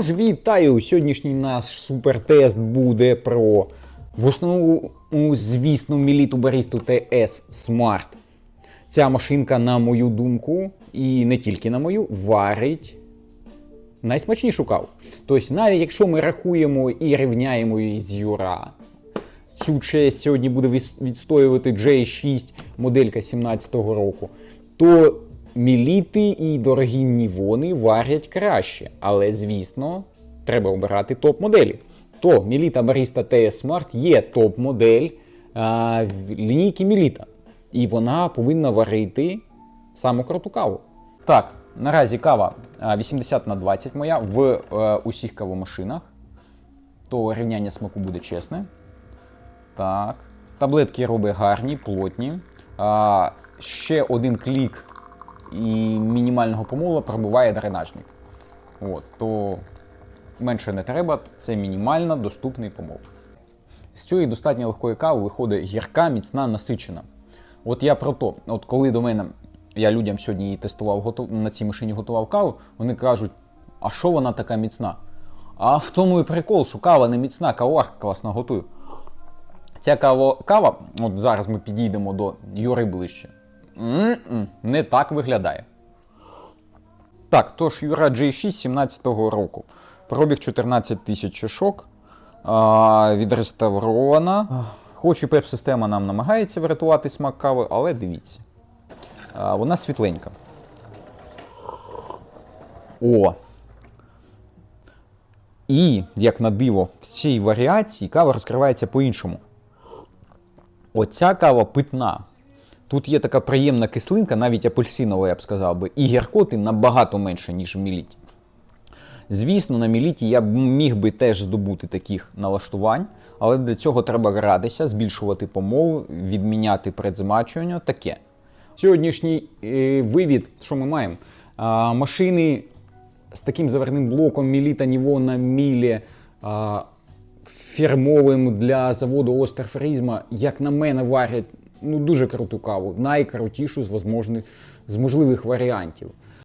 Тож вітаю! Сьогоднішній наш супертест буде про в основному, звісно, Міліту Барісту TS Smart. Ця машинка, на мою думку, і не тільки на мою, варить найсмачнішу каву. Тобто, навіть якщо ми рахуємо і рівняємо її з Юра, цю честь сьогодні буде відстоювати J6 моделька 17-го року, то міліти і дорогі нівони варять краще. Але, звісно, треба обирати топ-моделі. То Міліта Barista TS Smart є топ-модель а, лінійки Міліта. І вона повинна варити саму круту каву. Так, наразі кава 80 на 20 моя в е, усіх кавомашинах. То рівняння смаку буде чесне. Так. Таблетки робить гарні, плотні. А, ще один клік і мінімального помола пробиває дренажник. От, то менше не треба, це мінімально доступний помол. З цієї достатньо легкої кави виходить гірка, міцна, насичена. От я про то, от коли до мене, я людям сьогодні її тестував, готов, на цій машині готував каву, вони кажуть, а що вона така міцна? А в тому і прикол, що кава не міцна, кавар класно готую. Ця кава, кава, от зараз ми підійдемо до Юри ближче. М-м, не так виглядає. Так, тож Юра J6 17-го року. Пробіг 14 тисяч чашок. А, відреставрована. Хоч і пеп-система нам намагається врятувати смак кави, але дивіться. А, вона світленька. О! І, як на диво, в цій варіації кава розкривається по-іншому. Оця кава питна. Тут є така приємна кислинка, навіть апельсинова, я б сказав би, і гіркоти набагато менше, ніж в міліті. Звісно, на міліті я б міг би теж здобути таких налаштувань, але для цього треба гратися, збільшувати помол, відміняти предзмачування, таке. Сьогоднішній е, вивід, що ми маємо? А, машини з таким заварним блоком Міліта Нівона Мілі фірмовим для заводу Остерфрізма, як на мене, варять ну, дуже круту каву, найкрутішу з, з можливих варіантів.